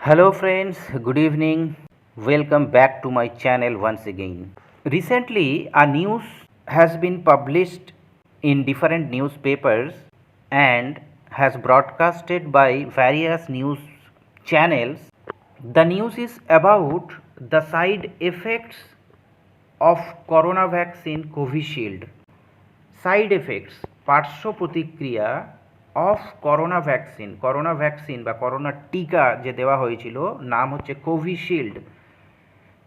Hello, friends. Good evening. Welcome back to my channel once again. Recently, a news has been published in different newspapers and has broadcasted by various news channels. The news is about the side effects of corona vaccine Covishield. Side effects পার্শ্ব প্রতিক্রিয়া of corona vaccine corona vaccine বা corona টিকা যে দেওয়া হয়েছিল, নাম হচ্ছে Covishield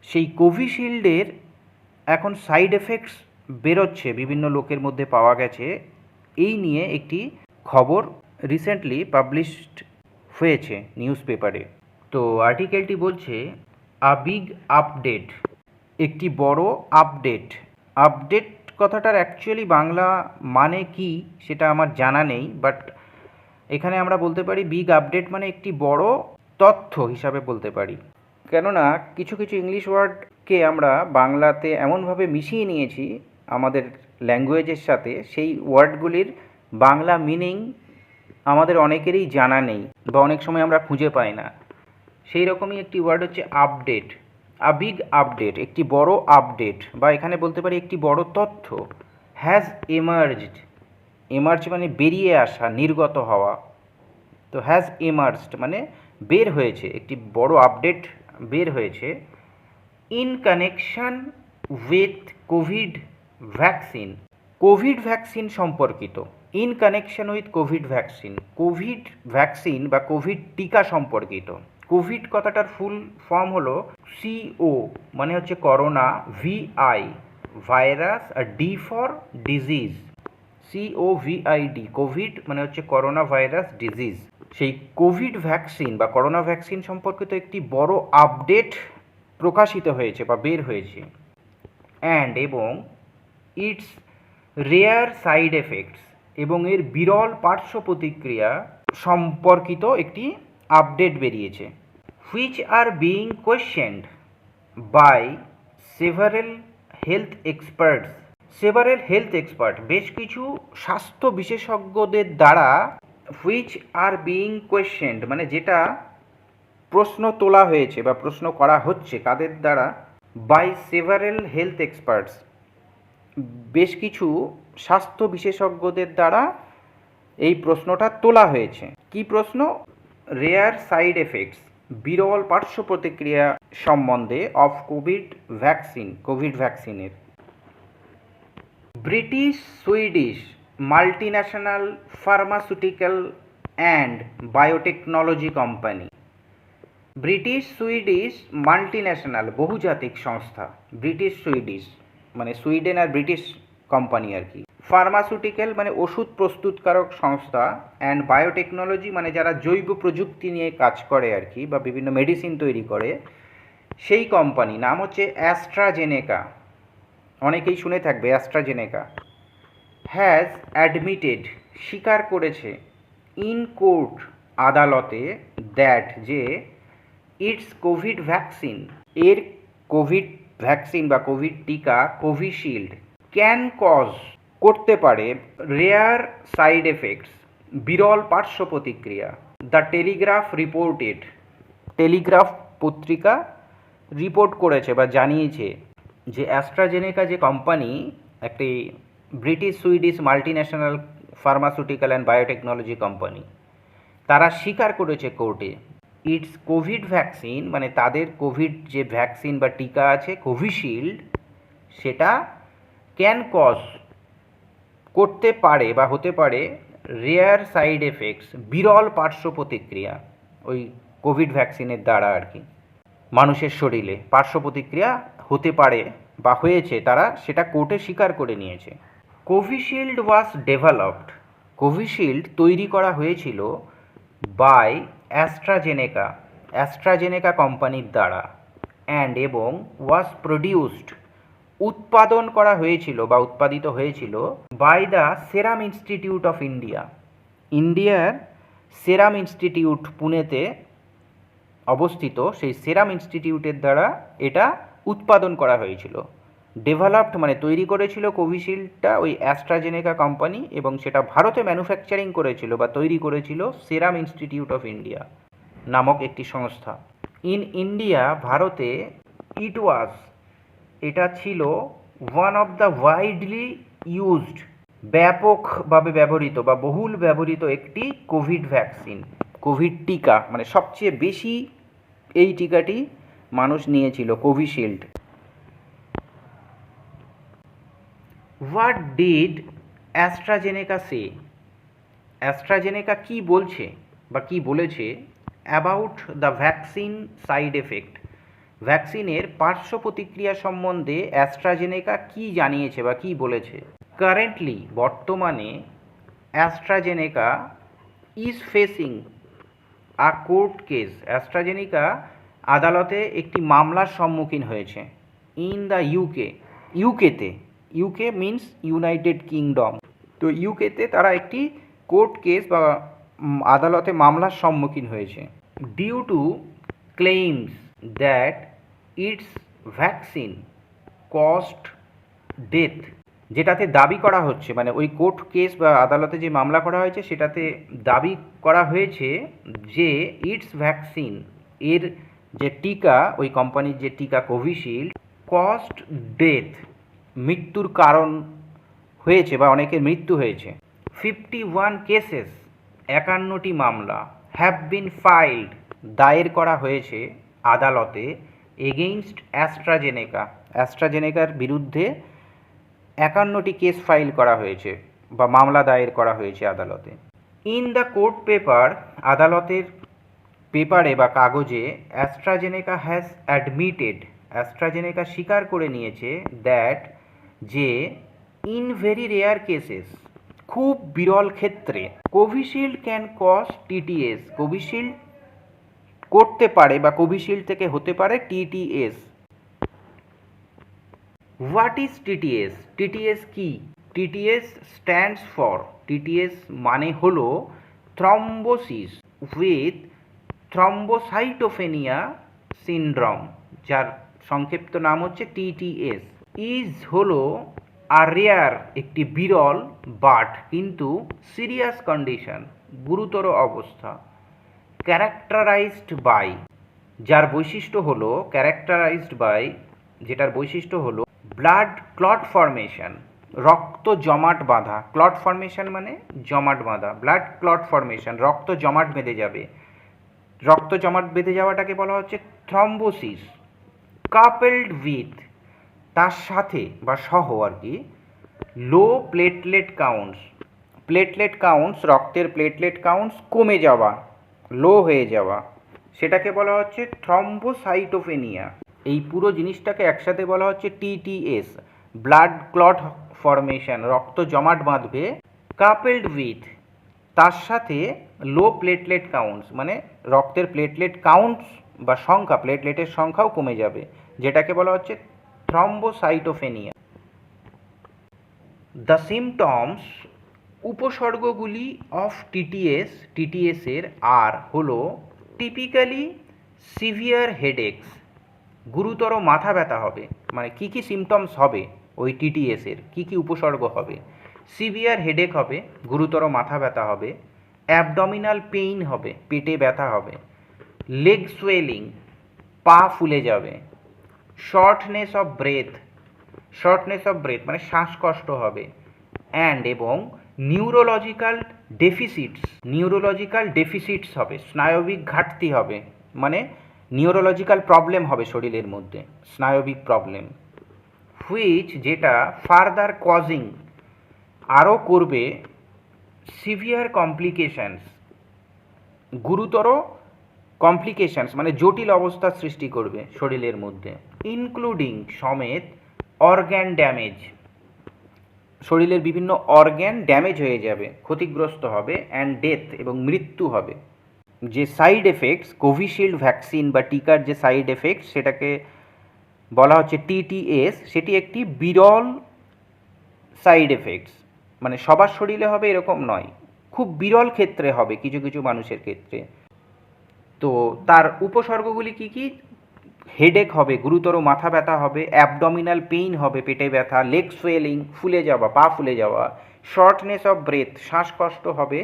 সেই কোভিশিল্ডের এখন সাইড এফেক্টস বেরোচ্ছে, বিভিন্ন লোকের মধ্যে পাওয়া গেছে। এই নিয়ে একটি খবর রিসেন্টলি পাবলিশড হয়েছে নিউজ পেপারে তো আর্টিকেলটি বলছে আ বিগ আপডেট একটি বড় আপডেট আপডেট কথাটার অ্যাকচুয়ালি বাংলা মানে কি সেটা আমার জানা নেই বাট এখানে আমরা বলতে পারি বিগ আপডেট মানে একটি বড় তথ্য হিসাবে বলতে পারি। কেননা কিছু কিছু ইংলিশ ওয়ার্ডকে আমরা বাংলাতে এমনভাবে মিশিয়ে নিয়েছি আমাদের ল্যাঙ্গুয়েজের সাথে, সেই ওয়ার্ডগুলির বাংলা মিনিং আমাদের অনেকেরই জানা নেই বা অনেক সময় আমরা খুঁজে পাই না। সেই রকমই একটি ওয়ার্ড হচ্ছে আপডেট আ বিগ আপডেট একটি বড় আপডেট বা এখানে বলতে পারি একটি বড় তথ্য হ্যাজ এমার্জড এমার্জ মানে বেরিয়ে আসা, নির্গত হওয়া, তো হ্যাজ এমার্জড মানে বের হয়েছে, একটি বড় আপডেট বের হয়েছে in connection with Covid vaccine Covid vaccine সম্পর্কিত in connection with Covid vaccine Covid vaccine বা কোভিড টিকা সম্পর্কিত। কোভিড কথাটার ফুল ফর্ম হলো সিও মানে হচ্ছে corona VI virus, R D for disease CO VID Covid মানে হচ্ছে করোনা ভাইরাস ডিজিজ। সেই কোভিড ভ্যাকসিন বা করোনা ভ্যাকসিন সম্পর্কিত একটি বড় আপডেট প্রকাশিত হয়েছে বা বের হয়েছে। অ্যান্ড এবং ইটস রেয়ার সাইড এফেক্টস এবং এর বিরল পার্শ্ব প্রতিক্রিয়া সম্পর্কিত একটি আপডেট বেরিয়েছে। Which are being questioned by several health experts several health expert বেশ কিছু স্বাস্থ্য বিশেষজ্ঞদের দ্বারা হুইচ আর বিইং কোয়েশ্চেন্ড মানে যেটা প্রশ্ন তোলা হয়েছে বা প্রশ্ন করা হচ্ছে কাদের দ্বারা বাই সেভারেল হেলথ এক্সপার্টস বেশ কিছু স্বাস্থ্য বিশেষজ্ঞদের দ্বারা এই প্রশ্নটা তোলা হয়েছে। কি প্রশ্ন? রেয়ার সাইড এফেক্টস বিরল পার্শ্ব প্রতিক্রিয়া সম্বন্ধে অফ কোভিড ভ্যাকসিন কোভিড ভ্যাকসিনের British Swedish multinational pharmaceutical and biotechnology company British Swedish multinational বহুজাতিক সংস্থা। ব্রিটিশ সুইডিশ মানে সুইডেন আর ব্রিটিশ কোম্পানি আর কি। ফার্মাসিউটিক্যাল মানে ওষুধ প্রস্তুতকারক সংস্থা অ্যান্ড বায়োটেকনোলজি মানে যারা জৈব প্রযুক্তি নিয়ে কাজ করে আর কি বা বিভিন্ন মেডিসিন তৈরি করে, সেই কোম্পানি নাম হচ্ছে অ্যাস্ট্রাজেনেকা অনেকেই শুনে থাকবে অ্যাস্ট্রাজেনেকা হ্যাজ অ্যাডমিটেড স্বীকার করেছে ইন কোর্ট আদালতে দ্যাট যে ইটস কোভিড ভ্যাকসিন এর কোভিড ভ্যাকসিন বা কোভিড টিকা কোভিশিল্ড ক্যান কজ করতে পারে রেয়ার সাইড এফেক্টস বিরল পার্শ্ব প্রতিক্রিয়া দ্য টেলিগ্রাফ রিপোর্টেড টেলিগ্রাফ পত্রিকা রিপোর্ট করেছে বা জানিয়েছে যে অ্যাস্ট্রাজেনেকা যে কোম্পানি একটি British Swedish multinational pharmaceutical and biotechnology company তারা স্বীকার করেছে কোর্টে ইটস কোভিড ভ্যাকসিন মানে তাদের কোভিড যে ভ্যাকসিন বা টিকা আছে কোভিশিল্ড সেটা ক্যান কজ করতে পারে বা হতে পারে রেয়ার সাইড এফেক্টস বিরল পার্শ্ব প্রতিক্রিয়া, ওই কোভিড ভ্যাকসিনের দ্বারা আর কি, মানুষের শরীরে পার্শ্ব প্রতিক্রিয়া হতে পারে বা হয়েছে, তারা সেটা কোর্টে স্বীকার করে নিয়েছে। কোভিশিল্ড ওয়াজ ডেভেলপড কোভিশিল্ড তৈরি করা হয়েছিল বাই অ্যাস্ট্রাজেনেকা অ্যাস্ট্রাজেনেকা কোম্পানির দ্বারা অ্যান্ড এবং ওয়াজ প্রডিউসড উৎপাদন করা হয়েছিল বা উৎপাদিত হয়েছিল by the Serum Institute of India ইন্ডিয়ার সেরাম ইনস্টিটিউট পুনেতে অবস্থিত সেই সেরাম ইনস্টিটিউটের দ্বারা এটা উৎপাদন করা হয়েছিল। ডেভেলপড মানে তৈরি করেছিল কোভিশিল্ডটা ওই অ্যাস্ট্রাজেনেকা কোম্পানি এবং সেটা ভারতে ম্যানুফ্যাকচারিং করেছিল বা তৈরি করেছিল সেরাম ইনস্টিটিউট অফ ইন্ডিয়া নামক একটি সংস্থা। ইন ইন্ডিয়া ভারতে ইট ওয়াজ এটা ছিল one of the widely used ব্যাপকভাবে ব্যবহৃত বা বহুল ব্যবহৃত একটি কোভিড ভ্যাকসিন কোভিড টিকা মানে সবচেয়ে বেশি এই টিকাটি মানুষ নিয়েছিল Covishield what did AstraZeneca say AstraZeneca কি বলছে বা কি বলেছে about the vaccine side effect ভ্যাকসিনের পার্শ্ব প্রতিক্রিয়া সম্বন্ধে অ্যাস্ট্রাজেনেকা কি জানিয়েছে বা কি বলেছে? কারেন্টলি বর্তমানে, AstraZeneca is facing a court case AstraZeneca আদালতে একটি মামলার সম্মুখীন হয়েছে। ইন দ্য ইউকে ইউকেতে ইউকে মিন্স ইউনাইটেড কিংডম তো ইউকেতে তারা একটি কোর্ট কেস বা আদালতে মামলার সম্মুখীন হয়েছে। Due to claims that it's vaccine caused death যেটাতে দাবি করা হচ্ছে মানে ওই কোর্ট কেস বা আদালতে যে মামলা করা হয়েছে, সেটাতে দাবি করা হয়েছে যে ইটস ভ্যাকসিন এর যে টিকা, ওই কোম্পানির যে টিকা কোভিশিল্ড কস্ট ডেথ মৃত্যুর কারণ হয়েছে বা অনেকের মৃত্যু হয়েছে। ফিফটি ওয়ান কেসেস একান্নটি মামলা হ্যাভ বিন ফাইল্ড দায়ের করা হয়েছে আদালতে এগেইনস্ট অ্যাস্ট্রাজেনেকা, অ্যাস্ট্রাজেনেকার বিরুদ্ধে একান্নটি কেস ফাইল করা হয়েছে বা মামলা দায়ের করা হয়েছে আদালতে। ইন দ্য কোর্ট পেপার, আদালতের পেপারে বা কাগজে অ্যাস্ট্রাজেনেকা হ্যাজ অ্যাডমিটেড, অ্যাস্ট্রাজেনেকা স্বীকার করে নিয়েছে দ্যাট যে ইন ভেরি রেয়ার কেসেস, খুব বিরল ক্ষেত্রে Covishield can cause TTS Covishield করতে পারে বা কোভিশিল্ড থেকে হতে পারে TTS. What is TTS TTS কি? টিটিএস স্ট্যান্ডস ফর টিটিএস মানে হল থ্রম্বোসিস উইথ থ্রম্বোসাইটোফেনিয়া সিনড্রোম যার সংক্ষিপ্ত নাম হচ্ছে টিটিএস ইজ হলো আর রেয়ার একটি বিরল বাট কিন্তু সিরিয়াস কন্ডিশন গুরুতর অবস্থা। ক্যারেক্টারাইজড বাই যার বৈশিষ্ট্য হলো ক্যারেক্টারাইজড বাই যেটার বৈশিষ্ট্য হলো ব্লাড ক্লট ফর্মেশন রক্ত জমাট বাঁধা। ক্লট ফর্মেশন মানে জমাট বাঁধা। ব্লাড ক্লট ফর্মেশন রক্ত জমাট বেঁধে যাবে। রক্ত জমাট বেঁধে যাওয়াটাকে বলা হচ্ছে থ্রম্বোসিস কাপেলড উইথ তার সাথে বা সহ আর কি low platelet counts platelet counts রক্তের প্লেটলেট কাউন্টস কমে যাওয়া। লো হয়ে যাওয়া। সেটাকে বলা হচ্ছে থ্রম্বোসাইটোফেনিয়া। এই পুরো জিনিসটাকে একসাথে বলা হচ্ছে টিটিএস ব্লাড ক্লট ফর্মেশন, রক্ত জমাট বাঁধবে, কাপেলড উইথ। তার সাথে লো প্লেটলেট কাউন্টস মানে রক্তের প্লেটলেট কাউন্টস বা সংখ্যা, প্লেটলেটের সংখ্যাও কমে যাবে, যেটাকে বলা হচ্ছে থ্রম্বোসাইটোফেনিয়া। দ্য সিমটমস উপসর্গগুলি অফ টিটিএস টিটিএসের আর হলো টিপিক্যালি সিভিয়ার হেডেক্স গুরুতর মাথা ব্যথা হবে মানে কি কি সিমটমস হবে ওই টিটিএসের কি কি উপসর্গ হবে সিভিয়ার হেডেক হবে, গুরুতর মাথা ব্যথা হবে অ্যাবডমিনাল পেইন হবে, পেটে ব্যথা হবে লেগ সোয়েলিং পা ফুলে যাবে shortness of breath shortness of breath মানে শ্বাসকষ্ট হবে অ্যান্ড এবং নিউরোলজিক্যাল ডেফিসিটস নিউরোলজিক্যাল ডেফিসিটস হবে, স্নায়বিক ঘাটতি হবে মানে নিউরোলজিক্যাল প্রবলেম হবে শরীরের মধ্যে, স্নায়বিক প্রবলেম হুইচ যেটা ফার্দার কজিং আরও করবে সিভিয়ার কমপ্লিকেশনস গুরুতর কমপ্লিকেশনস মানে জটিল অবস্থার সৃষ্টি করবে শরীরের মধ্যে ইনক্লুডিং সমেত অর্গ্যান ড্যামেজ শরীরের বিভিন্ন অর্গ্যান ড্যামেজ হয়ে যাবে, ক্ষতিগ্রস্ত হবে অ্যান্ড ডেথ এবং মৃত্যু হবে। যে সাইড এফেক্টস কোভিশিল্ড ভ্যাকসিন বা টিকার যে সাইড এফেক্টস সেটাকে বলা হচ্ছে টিটিএস সেটি একটি বিরল সাইড এফেক্টস মানে সবার শরীরে হবে এরকম নয়, খুব বিরল ক্ষেত্রে হবে কিছু কিছু মানুষের ক্ষেত্রে। তো তার উপসর্গগুলি কি কি? হেডেক হবে, গুরুতর মাথা ব্যথা হবে অ্যাবডমিনাল পেইন হবে, পেটে ব্যথা লেগ সোয়েলিং ফুলে যাওয়া, পা ফুলে যাওয়া শর্টনেস অফ ব্রেথ শ্বাসকষ্ট হবে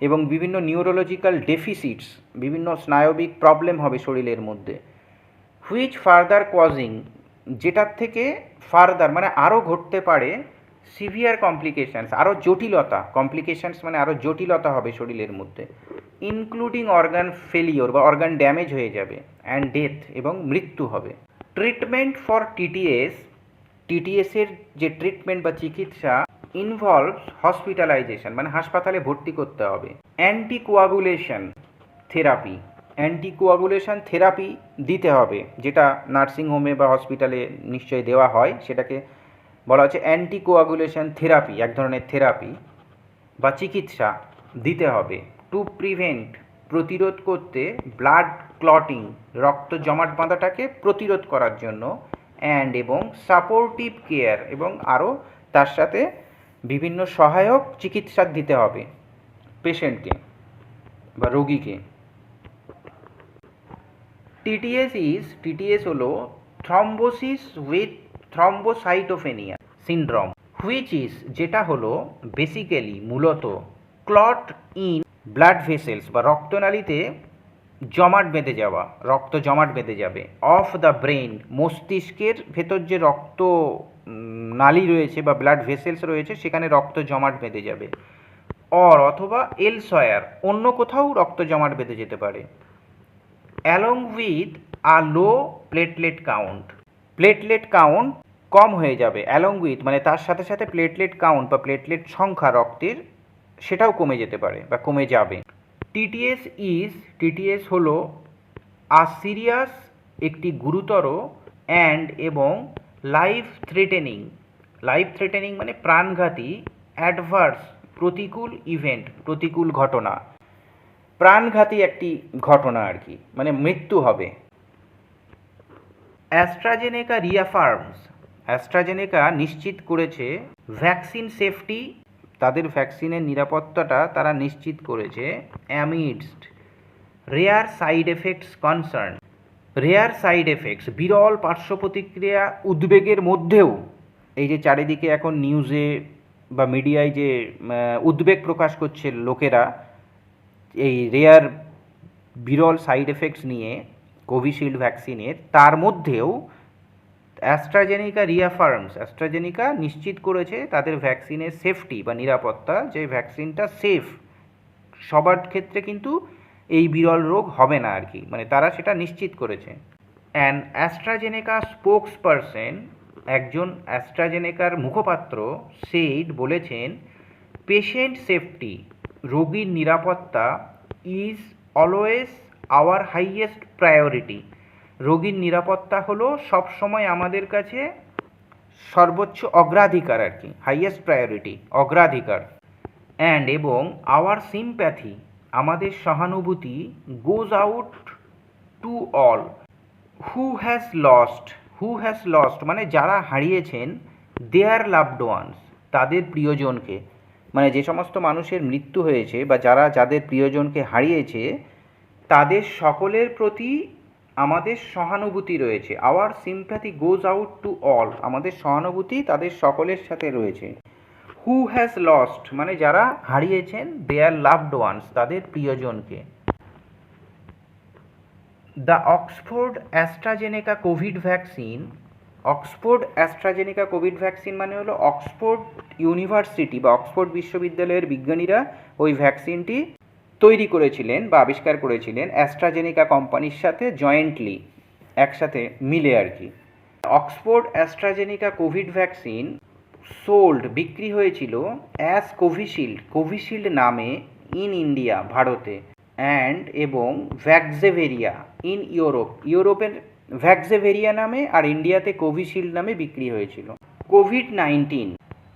এবং বিভিন্ন নিউরোলজিক্যাল ডেফিসিটস বিভিন্ন স্নায়বিক প্রবলেম হবে শরীরের মধ্যে। হুইচ ফার্দার কজিং যেটার থেকে ফার্দার মানে আরও ঘটতে পারে সিভিয়ার কমপ্লিকেশানস আরও জটিলতা কমপ্লিকেশানস মানে আরও জটিলতা হবে শরীরের মধ্যে। ইনক্লুডিং অর্গান ফেলিওর বা অর্গান ড্যামেজ হয়ে যাবে অ্যান্ড ডেথ এবং মৃত্যু হবে। ট্রিটমেন্ট ফর টিটিএস টিটিএসের যে ট্রিটমেন্ট বা চিকিৎসা ইনভলভস হসপিটালাইজেশন মানে হাসপাতালে ভর্তি করতে হবে। অ্যান্টিকোয়াগুলেশন থেরাপি অ্যান্টিকোয়াগুলেশন থেরাপি দিতে হবে, যেটা নার্সিংহোমে বা হসপিটালে নিশ্চয়ই দেওয়া হয়, সেটাকে বলা হচ্ছে অ্যান্টিকোয়াগুলেশন থেরাপি এক ধরনের থেরাপি বা চিকিৎসা দিতে হবে। টু প্রিভেন্ট প্রতিরোধ করতে ব্লাড ক্লটিং রক্ত জমাট বাঁধাটাকে প্রতিরোধ করার জন্য অ্যান্ড এবং সাপোর্টিভ কেয়ার এবং আরও তার সাথে বিভিন্ন সহায়ক চিকিৎসা দিতে হবে পেশেন্টকে বা রোগীকে। টিটিএস ইজ টিটিএস হলো thrombosis with thrombocytopenia syndrome which is যেটা হলো বেসিক্যালি মূলত ক্লট ইন ব্লাড ভেসেলস বা রক্তনালীতে জমাট বেঁধে যাওয়া, রক্ত জমাট বেঁধে যাবে। অফ দ্য ব্রেন মস্তিষ্কের ভেতর যে রক্ত নালী রয়েছে বা ব্লাড ভেসেলস রয়েছে, সেখানে রক্ত জমাট বেঁধে যাবে। অর অথবা এলসয়ার অন্য কোথাও রক্ত জমাট বেঁধে যেতে পারে। Along with a low platelet count platelet count কম হয়ে যাবে। অ্যালং উইথ মানে তার সাথে সাথে প্লেটলেট কাউন্ট বা প্লেটলেট সংখ্যা রক্তের সেটাও কমে যেতে পারে বা কমে যাবে। টিটিএস ইজ টিটিএস হলো আ সিরিয়াস একটি গুরুতর অ্যান্ড এবং লাইফ থ্রেটেনিং লাইফ থ্রেটেনিং মানে প্রাণঘাতী অ্যাডভার্স প্রতিকূল ইভেন্ট প্রতিকূল ঘটনা। প্রাণঘাতী একটি ঘটনা আর কি মানে মৃত্যু হবে। অ্যাস্ট্রাজেনেকা রিয়াফার্মস অ্যাস্ট্রাজেনেকা নিশ্চিত করেছে ভ্যাকসিন সেফটি তাদের ভ্যাকসিনের নিরাপত্তাটা তারা নিশ্চিত করেছে amidst rare side effects concern rare side effects বিরল পার্শ্ব প্রতিক্রিয়া উদ্বেগের মধ্যেও এই যে চারিদিকে এখন নিউজে বা মিডিয়ায় যে উদ্বেগ প্রকাশ করছে লোকেরা, এই রেয়ার বিরল সাইড এফেক্টস নিয়ে কোভিশিল্ড ভ্যাকসিনের তার মধ্যেও অ্যাস্ট্রাজেনিকা রিয়াফার্মস অ্যাস্ট্রাজেনিকা নিশ্চিত করেছে তাদের ভ্যাকসিনের সেফটি বা নিরাপত্তা, যে ভ্যাকসিনটা সেফ সবার ক্ষেত্রে কিন্তু এই বিরল রোগ হবে না আর কি। মানে তারা সেটা নিশ্চিত করেছে। অ্যান্ড অ্যাস্ট্রাজেনেকা স্পোক্স পারসন একজন অ্যাস্ট্রাজেনেকার মুখপাত্র সেইড বলেছেন পেশেন্ট সেফটি রোগীর নিরাপত্তা is always our highest priority রোগীর নিরাপত্তা হলো সবসময় আমাদের কাছে সর্বোচ্চ অগ্রাধিকার আর কি হাইয়েস্ট প্রায়োরিটি অগ্রাধিকার। অ্যান্ড এবং আওয়ার সিম্প্যাথি আমাদের সহানুভূতি goes out to all who has lost who has lost মানে যারা হারিয়েছেন দেয়ার লাভড ওয়ান্স তাদের প্রিয়জনকে। মানে যে সমস্ত মানুষের মৃত্যু হয়েছে বা যারা, যাদের প্রিয়জনকে হারিয়েছে, তাদের সকলের প্রতি আমাদের সহানুভূতি রয়েছে। Our sympathy goes out to all আমাদের সহানুভূতি তাদের সকলের সাথে রয়েছে। হু হ্যাজ লস্ট মানে যারা হারিয়েছেন দেয়ার লাভড ওয়ান্স তাদের প্রিয়জনকে। The Oxford AstraZeneca Covid vaccine Oxford AstraZeneca Covid vaccine মানে হলো অক্সফোর্ড ইউনিভার্সিটি বা অক্সফোর্ড বিশ্ববিদ্যালয়ের বিজ্ঞানীরা ওই ভ্যাকসিনটি তৈরি করেছিলেন বা আবিষ্কার করেছিলেন অ্যাস্ট্রাজেনিকা কোম্পানির সাথে জয়েন্টলি, একসাথে মিলে আর কি। Oxford AstraZeneca covid vaccine sold, বিক্রি হয়েছিল অ্যাস কোভিশিল্ড কোভিশিল্ড নামে ইন ইন্ডিয়া, ভারতে, অ্যান্ড এবং ভ্যাকজেভেরিয়া ইন ইউরোপ। ইউরোপের ভ্যাকজেভেরিয়া নামে আর ইন্ডিয়াতে কোভিশিল্ড নামে বিক্রি হয়েছিল। Covid nineteen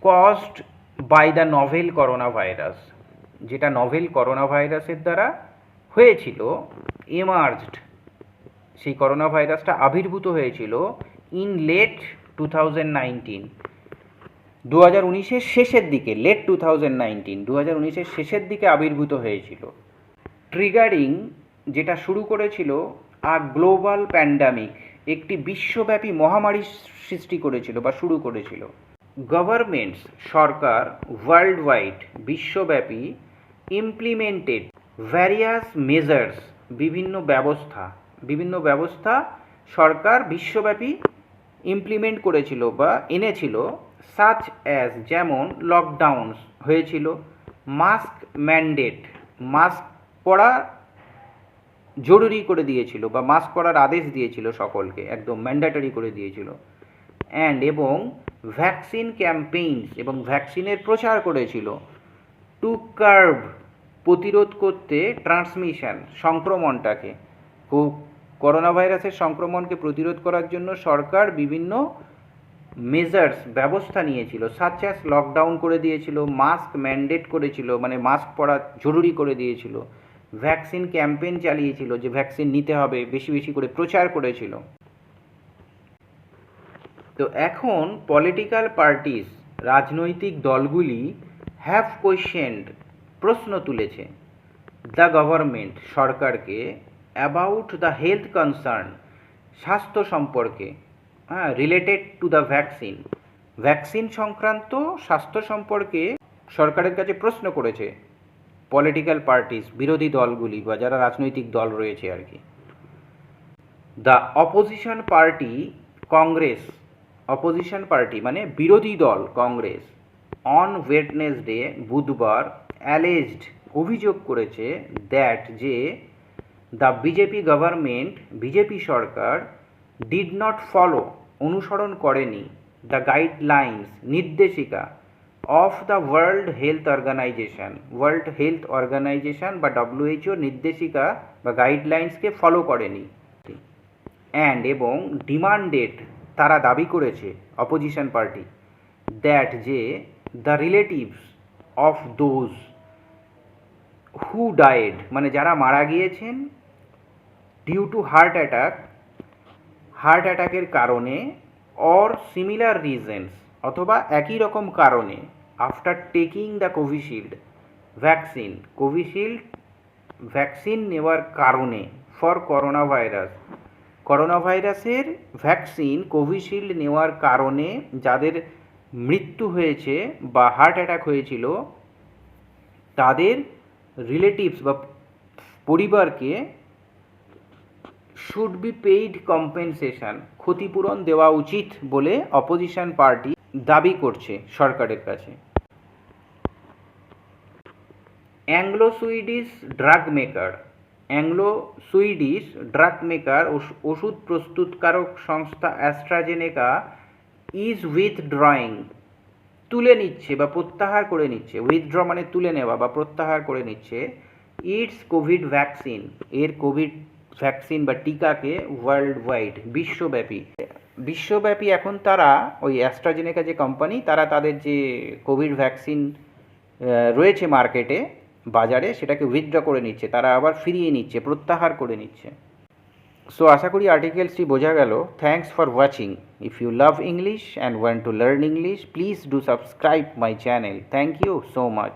caused by the novel corona virus যেটা নভেল করোনা ভাইরাসের দ্বারা হয়েছিল এমার্জড সেই করোনা ভাইরাসটা আবির্ভূত হয়েছিল in late two thousand nineteen দু হাজার উনিশের শেষের দিকে লেট টু থাউজেন্ড নাইনটিন দু হাজার উনিশের শেষের দিকে আবির্ভূত হয়েছিল। ট্রিগারিং যেটা শুরু করেছিল আ গ্লোবাল প্যান্ডামিক একটি বিশ্বব্যাপী মহামারী সৃষ্টি করেছিল বা শুরু করেছিল। গভর্নমেন্টস সরকার ওয়ার্ল্ড ওয়াইড বিশ্বব্যাপী ইমপ্লিমেন্টেড ভ্যারিয়াস মেজার্স বিভিন্ন ব্যবস্থা বিভিন্ন ব্যবস্থা সরকার বিশ্বব্যাপী ইমপ্লিমেন্ট করেছিল বা এনেছিল সাচ অ্যাজ যেমন লকডাউনস হয়েছিল মাস্ক ম্যান্ডেট মাস্ক পরা জরুরি করে দিয়েছিল বা মাস্ক পরার আদেশ দিয়েছিল সকলকে, একদম ম্যান্ডেটরি করে দিয়েছিল। অ্যান্ড এবং ভ্যাকসিন ক্যাম্পেইনস এবং ভ্যাকসিনের প্রচার করেছিল টু কার্ভ প্রতিরোধ করতে ট্রান্সমিশন সংক্রমণটাকে। করোনা ভাইরাসের সংক্রমণকে প্রতিরোধ করার জন্য সরকার বিভিন্ন মেজার্স ব্যবস্থা নিয়েছিল সাচাস লকডাউন করে দিয়েছিল মাস্ক ম্যান্ডেট করেছিল মানে মাস্ক পরা জরুরি করে দিয়েছিল ভ্যাকসিন ক্যাম্পেইন চালিয়েছিল যে ভ্যাকসিন নিতে হবে, বেশি বেশি করে প্রচার করেছিল। তো এখন পলিটিক্যাল পার্টিস রাজনৈতিক দলগুলি হ্যাভ কোয়েশ্চেন্ড প্রশ্ন তুলেছে। দ্য গভর্নমেন্ট সরকারকে অ্যাবাউট দ্য হেলথ কনসার্ন স্বাস্থ্য সম্পর্কে হ্যাঁ related to the vaccine vaccine সংক্রান্ত স্বাস্থ্য সম্পর্কে সরকারের কাছে প্রশ্ন করেছে পলিটিক্যাল পার্টিস বিরোধী দলগুলি বা যারা রাজনৈতিক দল রয়েছে আর কি। The opposition party Congress opposition party মানে বিরোধী দল কংগ্রেস অন ওয়েডনেসডে বুধবার অ্যালেজড অভিযোগ করেছে দ্যাট যে দ্য বিজেপি গভর্নমেন্ট বিজেপি সরকার ডিড নট ফলো অনুসরণ করেনি দ্য গাইডলাইন্স নির্দেশিকা of the World Health Organization World Health Organization বা ডব্লিউএইচও নির্দেশিকা বা গাইডলাইন্সকে ফলো করেনি। অ্যান্ড এবং ডিমান্ডেড তারা দাবি করেছে অপোজিশন পার্টি দ্যাট যে the relatives of those who died মানে যারা মারা গিয়েছেন due to heart attack heart অ্যাটাকের কারণে অর সিমিলার রিজনস অথবা একই রকম কারণে after taking the Covishield vaccine Covishield vaccine নেওয়ার কারণে ফর করোনা ভাইরাস করোনা ভাইরাসের ভ্যাকসিন কোভিশিল্ড নেওয়ার কারণে যাদের মৃত্যু হয়েছে বা হার্ট অ্যাটাক হয়েছিল, তাদের রিলেটিভস বা পরিবারকে শুড বি পেইড কম্পেনসেশন, ক্ষতিপূরণ দেওয়া উচিত বলে অপোজিশন পার্টি দাবি করছে সরকারের কাছে। Anglo Swedish drug maker Anglo Swedish drug maker ওষুধ প্রস্তুতকারক সংস্থা অ্যাস্ট্রাজেনেকা ইজ উইথ ড্রয়িং তুলে নিচ্ছে বা প্রত্যাহার করে নিচ্ছে। উইথড্র মানে তুলে নেওয়া বা প্রত্যাহার করে নিচ্ছে। ইটস কোভিড ভ্যাকসিন, এর কোভিড ভ্যাকসিন বা টিকাকে ওয়ার্ল্ড ওয়াইড বিশ্বব্যাপী। বিশ্বব্যাপী এখন তারা, ওই অ্যাস্ট্রাজেনেকা যে কোম্পানি তারা তাদের যে কোভিড ভ্যাকসিন রয়েছে মার্কেটে বাজারে সেটাকে উইথড্র করে নিচ্ছে, তারা আবার ফিরিয়ে নিচ্ছে, প্রত্যাহার করে নিচ্ছে। সো আশা করি আর্টিকেলসটি বোঝা গেল। Thanks for watching if you love English and want to learn English please do subscribe my channel thank you so much